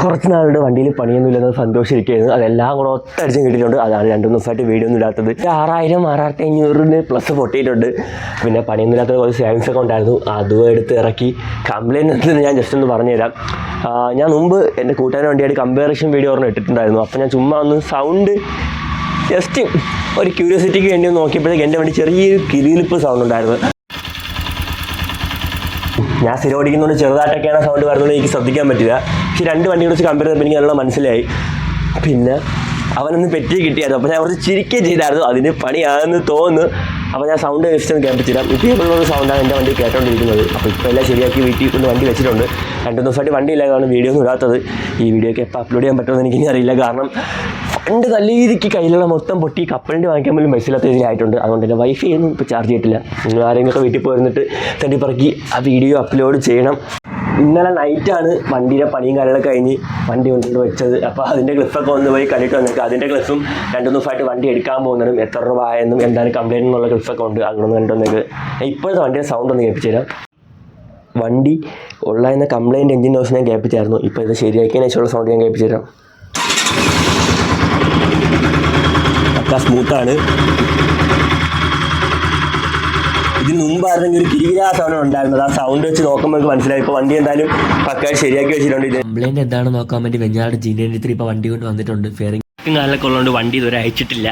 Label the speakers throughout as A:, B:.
A: കുറച്ച് നാളുടെ വണ്ടിയിൽ പണിയൊന്നുമില്ലെന്ന് സന്തോഷിരിക്കുകയായിരുന്നു അതെല്ലാം കൂടെ ഒത്തടിച്ചും കിട്ടിയിട്ടുണ്ട്. അതാണ് രണ്ടു ദിവസമായിട്ട് വീഡിയോ ഒന്നും ഇല്ലാത്തത് ആറായിരം ആറായിരത്തി അഞ്ഞൂറിന് പ്ലസ് പൊട്ടിയിട്ടുണ്ട്. പിന്നെ പണിയൊന്നും പണിയൊന്നുമില്ലാത്ത കുറച്ച് സേവിങ്സ് ഒക്കെ ഉണ്ടായിരുന്നു. അതും എടുത്ത് ഇറക്കി. കംപ്ലയിന്റ് ഞാൻ ജസ്റ്റ് ഒന്ന് പറഞ്ഞുതരാം. ഞാൻ മുമ്പ് എന്റെ കൂട്ടുകാരൻ വണ്ടിയായിട്ട് കമ്പാരിഷൻ വീഡിയോ ഒരെണ്ണം ഇട്ടിട്ടുണ്ടായിരുന്നു. അപ്പോൾ ഞാൻ ചുമ്മാ ഒന്ന് സൗണ്ട് ജസ്റ്റ് ഒരു ക്യൂരിയോസിറ്റിക്ക് വേണ്ടി ഒന്ന് നോക്കിയപ്പോഴത്തേക്ക് എന്റെ വണ്ടി ചെറിയൊരു കിരിയിലിപ്പ് സൗണ്ട് ഉണ്ടായിരുന്നു. ഞാൻ സ്ഥിരം ഓടിക്കുന്നതുകൊണ്ട് ചെറുതായിട്ടൊക്കെയാണ് സൗണ്ട് വരുന്നത്. എനിക്ക് ശ്രദ്ധിക്കാൻ പറ്റില്ല. പക്ഷെ രണ്ട് വണ്ടിയെ കുറിച്ച് കമ്പയർ ചെയ്തപ്പോൾ എനിക്ക് മനസ്സിലായി. പിന്നെ അവനൊന്ന് പെറ്റി കിട്ടിയായിരുന്നു. അപ്പോൾ ഞാൻ കുറച്ച് ചിരിക്കുകയും ചെയ്തായിരുന്നു. അതിന് പണിയാണെന്ന് തോന്നുന്നു. അപ്പോൾ ഞാൻ സൗണ്ട് ഒന്ന് കേൾപ്പിച്ചില്ല ഇപ്പോൾ ഇപ്പോഴുള്ള സൗണ്ടാണ് എന്റെ വണ്ടി കേട്ടോണ്ടിരിക്കുന്നത്. അപ്പോൾ ഇപ്പോൾ എല്ലാം ശരിയാക്കി വീട്ടിൽ കൊണ്ട് വണ്ടി വെച്ചിട്ടുണ്ട്. രണ്ടു ദിവസമായിട്ട് വണ്ടി ഇല്ലാതാണ് വീഡിയോ ഒന്നും ഇടാത്തത്. ഈ വീഡിയോ ഒക്കെ എപ്പോൾ അപ്ലോഡ് ചെയ്യാൻ പറ്റുമെന്ന് എനിക്കിനി അറിയില്ല. കാരണം ഫണ്ട് നല്ല രീതിക്ക് കയ്യിലുള്ള മൊത്തം പൊട്ടി. കപ്പലിന്റെ വാങ്ങിക്കാൻ പോലും പൈസയില്ലാത്ത രീതിയിലായിട്ടുണ്ട് അതുകൊണ്ട് തന്നെ വൈഫൈ ഒന്നും ഇപ്പോൾ ചാർജ് ചെയ്തിട്ടില്ല. നിങ്ങൾ ആരെങ്കിലൊക്കെ വീട്ടിൽ പോയിരുന്നിട്ട് തട്ടിപ്പറക്കി ആ വീഡിയോ അപ്ലോഡ് ചെയ്യണം. ഇന്നലെ നൈറ്റാണ് വണ്ടിയുടെ പണിയും കാര്യങ്ങളൊക്കെ കഴിഞ്ഞ് വണ്ടി കൊണ്ടുകൊണ്ട് വെച്ചത്. അപ്പോൾ അതിന്റെ ക്ലിഫൊക്കെ ഒന്ന് പോയി കണ്ടിട്ട് വന്നിട്ട് അതിന്റെ ക്ലിഫും രണ്ടു ദിവസമായിട്ട് വണ്ടി എടുക്കാൻ പോകുന്നതും എത്ര രൂപ ആയെന്നും എന്താണ് കംപ്ലൈന്റ് എന്നുള്ള ക്ലിഫൊക്കെ ഉണ്ട്. അങ്ങനൊന്ന് കണ്ടിട്ട് വന്നേക്ക്. ഇപ്പോഴത്തെ വണ്ടിയുടെ സൗണ്ട് ഒന്ന് കേൾപ്പിച്ചു തരാം. വണ്ടി ഉള്ളതെന്ന കംപ്ലൈന്റ് എഞ്ചിൻ ഹൗസ് ഞാൻ കേൾപ്പിച്ചായിരുന്നു. ഇപ്പോൾ ഇത് ശരിയാക്കിയതിനുള്ള സൗണ്ട് ഞാൻ കേൾപ്പിച്ചു തരാം. പക്ക സ്മൂത്താണ് ഇതിന് മുമ്പായിരുന്നെങ്കിൽ ഒരു കിരികിരാ സൗണ്ട് ഉണ്ടായിരുന്നത്? ആ സൗണ്ട് വെച്ച് നോക്കുമ്പോൾ മനസ്സിലായി. ഇപ്പോൾ വണ്ടി എന്തായാലും പക്കായി ശരിയാക്കി വെച്ചിട്ടുണ്ട് ഇത്.
B: കംപ്ലൈന്റ് എന്താണെന്ന് നോക്കാൻ വേണ്ടി വെഞ്ഞാട് ജീനേന്ദ്രത്തിൽ ഇപ്പോൾ വണ്ടി കൊണ്ട് വന്നിട്ടുണ്ട്. ഫെയറിംഗ്
A: കാലൊക്കെ ഉള്ളതുകൊണ്ട് വണ്ടി ഇതുവരെ അയച്ചിട്ടില്ല.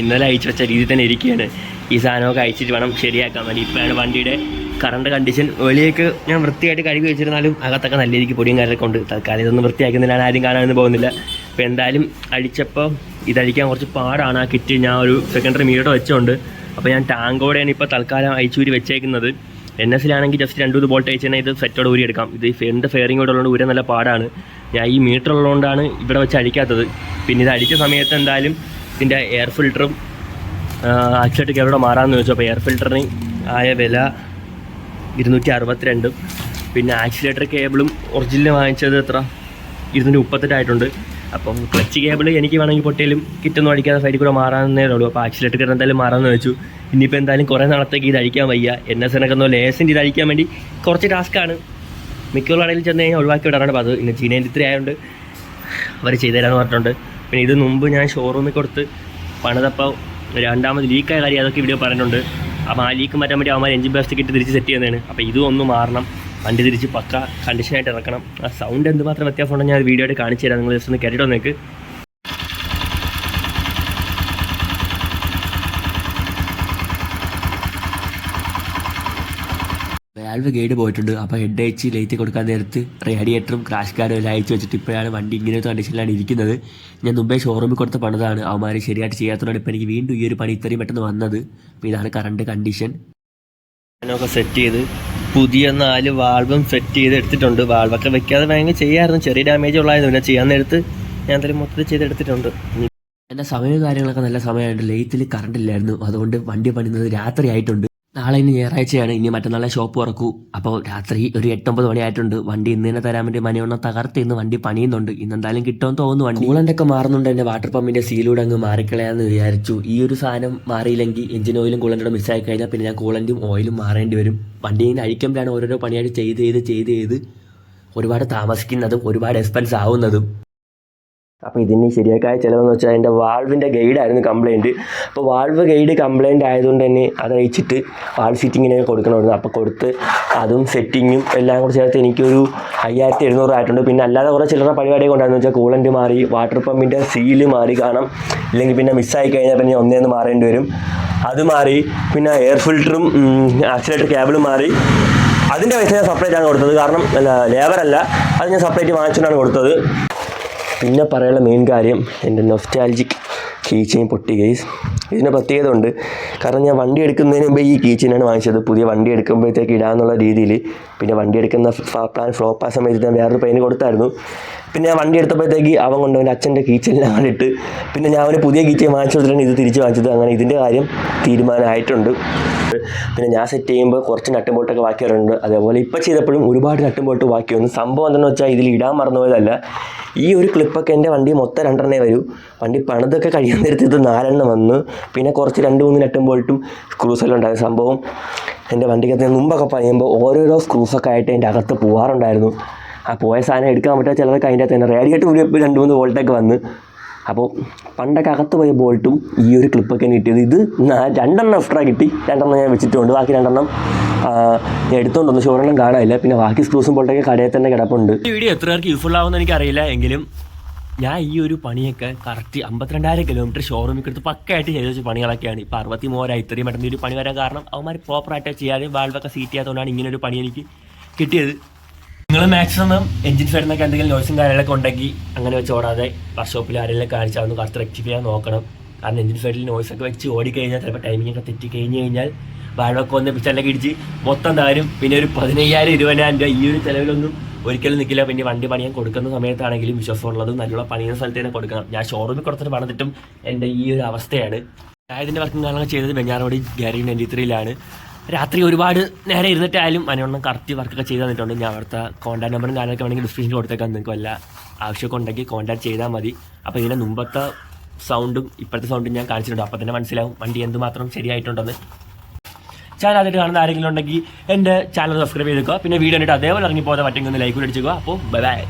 A: ഇന്നലെ അയച്ചു വെച്ച രീതിയിൽ തന്നെ ഇരിക്കുകയാണ്. ഈ സാധനമൊക്കെ അയച്ചിട്ട് വേണം ശരിയാക്കാൻ വേണ്ടി. ഇപ്പോഴാണ് വണ്ടിയുടെ കറണ്ട് കണ്ടീഷൻ വെളിയേക്ക് ഞാൻ വൃത്തിയായിട്ട് കഴുകി വെച്ചിരുന്നാലും അകത്തൊക്കെ നല്ല രീതിക്ക് പൊടിയും കാര്യമൊക്കെ ഉണ്ട്. തൽക്കാലം ഇതൊന്നും വൃത്തിയാക്കുന്നതിനാണ് ആരും കാണാനൊന്നും പോകുന്നില്ല. അപ്പോൾ എന്തായാലും അടിച്ചപ്പോൾ ഇതടിക്കാൻ കുറച്ച് പാടാണ്. ആ കിറ്റ് ഞാൻ ഒരു സെക്കൻഡറി മീറ്റർ വെച്ചുകൊണ്ട് അപ്പോൾ ഞാൻ ടാങ്കോടെയാണ് ഇപ്പോൾ തൽക്കാലം അയച്ചൂരി വെച്ചേക്കുന്നത്. എൻ എസിലാണെങ്കിൽ ജസ്റ്റ് രണ്ടു ബോൾട്ട് അയച്ചു ഇത് സെറ്റോട് ഊരി എടുക്കാം. ഇത് ഫ്രണ്ട് ഫെയറിംഗ് കൂടെ ഉള്ളതുകൊണ്ട് നല്ല പാടാണ്. ഞാൻ ഈ മീറ്റർ ഉള്ളതുകൊണ്ടാണ് ഇവിടെ വെച്ച് അടിക്കാത്തത് പിന്നെ ഇത് അടിച്ച സമയത്ത് എന്തായാലും ഇതിന്റെ എയർ ഫിൽറ്ററും ആക്സിലേറ്റ് കേബിളോടെ മാറാമെന്ന് ചോദിച്ചു അപ്പോൾ എയർ ഫിൽറ്ററിന് ആയ വില ഇരുന്നൂറ്റി അറുപത്തിരണ്ടും പിന്നെ ആക്സിലേറ്റർ കേബിളും ഒറിജിനൽ വാങ്ങിച്ചത് എത്ര? ഇരുന്നൂറ്റി മുപ്പത്തെട്ടായിട്ടുണ്ട് അപ്പം ക്ലച്ച് കേബിൾ എനിക്ക് വേണമെങ്കിൽ പൊട്ടിയാലും കിറ്റൊന്നും അടിക്കാതെ സൈഡിൽ കൂടെ മാറാന്നേ ഉള്ളൂ. അപ്പോൾ ആക്സിലേറ്റർ കേബിൾ എന്തായാലും മാറാമെന്ന് വെച്ചു ഇനിയിപ്പോൾ എന്തായാലും കുറേ നാളത്തേക്ക് ഇത് അടിക്കാൻ വയ്യ. എൻ എസ് ലേസിന്റെ ഇത് അടിക്കാൻ വേണ്ടി കുറച്ച് ടാസ്ക്കാണ് മിക്കുള്ള കടയിൽ ചെന്ന് കഴിഞ്ഞാൽ ഒഴിവാക്കി വിടാറാണ്. അപ്പോൾ അത് ഇന്ന് ചീനേന്റെ ഇത്ര ആയതുകൊണ്ട് അവർ ചെയ്തു തരാമെന്ന് പറഞ്ഞിട്ടുണ്ട്. പിന്നെ ഇത് മുമ്പ് ഞാൻ ഷോറൂമിൽ കൊടുത്ത് പണിതപ്പോൾ രണ്ടാമത് ലീക്കായ കാര്യം അതൊക്കെ വീഡിയോ പറഞ്ഞിട്ടുണ്ട്. അപ്പോൾ ആ ലീക്ക് മാറ്റാൻ വേണ്ടി അവന്മാർ എഞ്ചിൻ പ്ലാസ്റ്റിക് ഇട്ട് തിരിച്ച് സെറ്റ് ചെയ്യുന്നതാണ്. അപ്പോൾ ഇതും ഒന്ന് മാറണം. വണ്ടി തിരിച്ച് പക്ക കണ്ടീഷനായിട്ട് ഇറക്കണം. ആ സൗണ്ട് എന്തുമാത്രം വ്യത്യാസം ഉണ്ടെങ്കിൽ ഞാൻ വീഡിയോ ആയിട്ട് കാണിച്ചു തരാം. നിങ്ങൾ ജസ്റ്റ് ഒന്ന് കേട്ടിട്ട് വന്നേക്ക്
B: വാൽവ് ഗൈഡ് പോയിട്ടുണ്ട്. അപ്പോൾ ഹെഡ് അയച്ച് ലൈറ്റ് കൊടുക്കാൻ നേരത്ത് റേഡിയേറ്ററും ക്രാഷ് കാർഡും എല്ലാം അയച്ചു വെച്ചിട്ട് ഇപ്പോഴാണ് വണ്ടി ഇങ്ങനത്തെ കണ്ടീഷനിലാണ് ഇരിക്കുന്നത്. ഞാൻ മുമ്പേ ഷോറൂമിൽ കൊടുത്ത പണിതാണ്. അവന്മാർ ശരിയായിട്ട് ചെയ്യാത്തതുകൊണ്ട് ഇപ്പോൾ എനിക്ക് വീണ്ടും ഈ ഒരു പണി ഇത്രയും പെട്ടെന്ന് വന്നത്. അപ്പോൾ ഇതാണ് കറണ്ട് കണ്ടീഷൻ
A: ഞാനൊക്കെ സെറ്റ് ചെയ്ത് പുതിയ നാല് വാൾവും സെറ്റ് ചെയ്ത് എടുത്തിട്ടുണ്ട് വാൾവൊക്കെ വെക്കാതെ വേണമെങ്കിൽ ചെയ്യാമായിരുന്നു. ചെറിയ ഡാമേജ് ഉള്ളായിരുന്നു പിന്നെ ചെയ്യാൻ നേരത്ത് ഞാൻ എന്തായാലും മൊത്തത്തിൽ ചെയ്തെടുത്തിട്ടുണ്ട്.
B: എന്റെ സമയവും കാര്യങ്ങളൊക്കെ നല്ല സമയമായിട്ട് ലൈറ്റിൽ കറണ്ട് ഇല്ലായിരുന്നു. അതുകൊണ്ട് വണ്ടി പണിയുന്നത് രാത്രി ആയിട്ടുണ്ട്. നാളെ ഇനി ഞായറാഴ്ചയാണ്. ഇനി മറ്റന്നാളെ ഷോപ്പ് തുറക്കൂ. അപ്പോൾ രാത്രി ഒരു എട്ടൊമ്പത് മണിയായിട്ടുണ്ട്. വണ്ടി ഇന്ന് തന്നെ തരാൻ വേണ്ടി മനയൊന്നും തകർത്ത് ഇന്ന് വണ്ടി പണിയുന്നുണ്ട്. ഇന്ന് എന്തായാലും കിട്ടുമെന്ന് തോന്നുന്നു വണ്ടി. കൂളന്റെ ഒക്കെ മാറുന്നുണ്ട് എന്റെ വാട്ടർ പമ്പിന്റെ സീലൂടെ അങ്ങ് മാറിക്കളയാന്ന് വിചാരിച്ചു. ഈ ഒരു സാധനം മാറിയില്ലെങ്കിൽ എഞ്ചിൻ ഓയിലും കൂളന്റെ മിസ്സായി കഴിഞ്ഞാൽ പിന്നെ ഞാൻ കൂളന്റും ഓയിലും മാറേണ്ടി വരും. വണ്ടി ഇങ്ങനെ അഴിക്കുമ്പോഴാണ് ഓരോരോ പണിയായിട്ട് ചെയ്ത് ചെയ്ത് ചെയ്ത് ചെയ്ത് ഒരുപാട് താമസിക്കുന്നതും ഒരുപാട് എക്സ്പെൻസ് ആവുന്നതും.
A: അപ്പോൾ ഇതിന് ശരിയാക്കായ ചിലവെന്ന് വെച്ചാൽ അതിന്റെ വാൾവിന്റെ ഗൈഡായിരുന്നു കംപ്ലയിന്റ് അപ്പോൾ വാൾവ് ഗൈഡ് കംപ്ലയിന്റ് ആയതുകൊണ്ട് തന്നെ അത് അയച്ചിട്ട് വാൾ ഫിറ്റിങ്ങിനൊക്കെ കൊടുക്കണമായിരുന്നു. അപ്പോൾ കൊടുത്ത് അതും സെറ്റിങ്ങും എല്ലാം കൂടെ ചേർത്ത് എനിക്കൊരു അയ്യായിരത്തി എഴുന്നൂറ് ആയിട്ടുണ്ട്. പിന്നെ അല്ലാതെ കുറേ ചില്ലറ പരിപാടിയൊക്കെ ഉണ്ടായിരുന്നു. വെച്ചാൽ കൂളന്റ് മാറി വാട്ടർ പമ്പിന്റെ സീൽ മാറി കാണാം. ഇല്ലെങ്കിൽ പിന്നെ മിസ്സായി കഴിഞ്ഞാൽ പിന്നെ ഒന്നേന്ന് മാറേണ്ടി വരും. അത് മാറി പിന്നെ എയർ ഫിൽറ്ററും ആക്സിലേറ്റർ കേബിളും മാറി. അതിന്റെ പൈസ ഞാൻ സെപ്പറേറ്റ് ആണ് കൊടുത്തത്. കാരണം ലേബറല്ല അത് ഞാൻ സെപ്പറേറ്റ് വാങ്ങിച്ചിട്ടാണ് കൊടുത്തത്. പിന്നെ പറയാനുള്ള മെയിൻ കാര്യം എന്റെ നൊസ്റ്റാലജിക് കീ പൊട്ടി ഗൈസ് ഇതിന് പ്രത്യേകത ഉണ്ട് കാരണം ഞാൻ വണ്ടി എടുക്കുന്നതിന് മുമ്പ് ഈ കീ ചെയിനാണ് വാങ്ങിച്ചത്. പുതിയ വണ്ടി എടുക്കുമ്പോഴത്തേക്ക് ഇടാമെന്നുള്ള രീതിയിൽ. പിന്നെ വണ്ടി എടുക്കുന്ന പ്ലാൻ ഫ്ലോപ്പ് ആ സമയത്ത് ഞാൻ വേറൊരു പയ്യന് കൊടുത്തായിരുന്നു. പിന്നെ ഞാൻ വണ്ടി എടുത്തപ്പോഴത്തേക്ക് അവൻ കൊണ്ട് അവന്റെ അച്ഛന്റെ കീച്ചെല്ലാം കണ്ടിട്ട് പിന്നെ ഞാൻ അവന് പുതിയ കീച്ചെയിൻ വാങ്ങിച്ചു കൊടുത്തിട്ടാണ് ഇത് തിരിച്ച് വാങ്ങിച്ചത്. അങ്ങനെ ഇതിന്റെ കാര്യം തീരുമാനമായിട്ടുണ്ട്. പിന്നെ ഞാൻ സെറ്റ് ചെയ്യുമ്പോൾ കുറച്ച് നട്ടും ബോൾട്ടൊക്കെ ബാക്കി അതേപോലെ ഇപ്പോൾ ചെയ്തപ്പോഴും ഒരുപാട് നട്ടും ബോൾട്ട് ബാക്കി. വന്നു സംഭവം എന്താണെന്ന് വെച്ചാൽ ഇതിൽ ഇടാൻ മറന്നുപോയതല്ല. ഈ ഒരു ക്ലിപ്പൊക്കെ എന്റെ വണ്ടി മൊത്തം രണ്ടെണ്ണേ വരൂ. വണ്ടി പണിതൊക്കെ കഴിയാൻ നേരത്ത് ഇത് നാലെണ്ണം വന്നു. പിന്നെ കുറച്ച് രണ്ട് മൂന്ന് നെട്ടുമ്പോയിട്ടും സ്ക്രൂസ് സ്ക്രൂസെല്ലാം ഉണ്ടായ സംഭവം എന്റെ വണ്ടിക്കകത്ത് മുമ്പൊക്കെ പറയുമ്പോൾ ഓരോരോ സ്ക്രൂസൊക്കെ ആയിട്ട് എന്റെ അകത്ത് പോകാറുണ്ടായിരുന്നു ആ പോയ സാധനം എടുക്കാൻ പറ്റാത്ത ചിലതൊക്കെ അതിന്റെ അകത്ത് തന്നെ റേഡിയേറ്റർ രണ്ട് മൂന്ന് വോൾട്ടൊക്കെ വന്ന്. അപ്പോൾ പണ്ടൊക്കെ അകത്ത് പോയ ബോൾട്ടും ഈ ഒരു ക്ലിപ്പൊക്കെ കിട്ടിയത് ഇത് രണ്ടെണ്ണം എക്സ്ട്രാ കിട്ടി. രണ്ടെണ്ണം ഞാൻ വെച്ചിട്ടുണ്ട്. ബാക്കി രണ്ടെണ്ണം എടുത്തോണ്ട് ഒന്ന് ഷോറെണ്ണം കാണാനില്ല. പിന്നെ ബാക്കി സ്ക്രൂസും ബോൾട്ടൊക്കെ കടയിൽ തന്നെ കിടപ്പുണ്ട്. വീഡിയോ എത്ര പേർക്ക് യൂസ്ഫുൾ ആവുമെന്ന് എനിക്കറിയില്ല. എങ്കിലും ഞാൻ ഈ ഒരു പണിയൊക്കെ കറക്റ്റ് അമ്പത്തിരണ്ടായിരം കിലോമീറ്റർ ഷോറൂമിൽ എടുത്ത് പക്കായിട്ട് ചെയ്ത് വെച്ച പണികളൊക്കെയാണ്. ഇപ്പോൾ അറുപത്തി മൂവായിരം ഇത്രയും പെട്ടെന്ന് ഒരു പണി വരാൻ കാരണം അവന്മാർ പ്രോപ്പറായിട്ട് ചെയ്യാതെ വാൾവൊക്കെ സീറ്റ് ചെയ്യാത്തതുകൊണ്ടാണ് ഇങ്ങനെ ഒരു പണി എനിക്ക് കിട്ടിയത്. നിങ്ങൾ മാക്സിമം എഞ്ചിൻ സൈഡിൽ എന്തെങ്കിലും നോയ്സും കാര്യങ്ങളൊക്കെ ഉണ്ടെങ്കിൽ അങ്ങനെ വെച്ച് ഓടാതെ വർക്ക്ഷോപ്പിൽ ആരെങ്കിലും കാണിച്ചാൽ ഒന്ന് കറക്റ്റ് റെക്ടിഫൈ ചെയ്യാൻ നോക്കണം. കാരണം എഞ്ചിൻ സൈഡിൽ നോയ്സ് ഒക്കെ വെച്ച് ഓടിക്കഴിഞ്ഞാൽ ചിലപ്പോൾ ടൈമിംഗ് ഒക്കെ തെറ്റി കഴിഞ്ഞ് കഴിഞ്ഞാൽ വാഴൊക്കെ ഒന്ന് പിച്ചല്ലൊക്കെ ഇടിച്ച് മൊത്തം താരും. പിന്നെ ഒരു പതിനയ്യായിരം ഇരുപതിനായിരം രൂപ ഈ ഒരു ചിലവിലൊന്നും ഒരിക്കലും നിൽക്കില്ല പിന്നെ വണ്ടി പണിയാൻ കൊടുക്കുന്ന സമയത്താണെങ്കിലും വിശ്വാസമുള്ളത് നല്ല പണിയുന്ന സ്ഥലത്ത് തന്നെ കൊടുക്കണം. ഞാൻ ഷോറൂമിൽ കൊടുത്തിട്ട് പണിതിട്ടും എന്റെ ഈ ഒരു അവസ്ഥയാണ്. ഞാൻ ഇതിന്റെ വർക്കും ചെയ്തത് ബെഞ്ഞാറോടി ഗ്യാരി നയന്റി ത്രീയിലാണ് രാത്രി ഒരുപാട് നേരെ ഇരുന്നിട്ടായാലും അതിനൊന്നും കറക്റ്റ് വർക്കൊക്കെ ചെയ്ത് തന്നിട്ടുണ്ട്. ഞാൻ അവിടുത്തെ കോൺടാക്ട് നമ്പറും കാര്യങ്ങളൊക്കെ വേണമെങ്കിൽ ഡിസ്ക്രിപ്ഷനിൽ കൊടുത്തേക്കാൻ നിങ്ങൾക്ക് വല്ല ആവശ്യമൊക്കെ ഉണ്ടെങ്കിൽ കോൺടാക്ട് ചെയ്താൽ മതി. അപ്പോൾ ഇതിന്റെ മുമ്പത്തെ സൗണ്ടും ഇപ്പോഴത്തെ സൗണ്ടും ഞാൻ കാണിച്ചിട്ടുണ്ട്. അപ്പോൾ തന്നെ മനസ്സിലാവും വണ്ടി എന്തുമാത്രം ശരിയായിട്ടുണ്ടെന്ന്. ചാനൽ അതിൽ കാണുന്ന ആരെങ്കിലും ഉണ്ടെങ്കിൽ എന്റെ ചാനൽ സബ്സ്ക്രൈബ് ചെയ്തേക്കുക. പിന്നെ വീഡിയോ കണ്ടിട്ട് അതേപോലെ ഇറങ്ങി പോകാതെ പറ്റുമെങ്കിൽ ലൈക്ക് അടിച്ചേക്കുക. അപ്പോൾ ബൈ ബൈ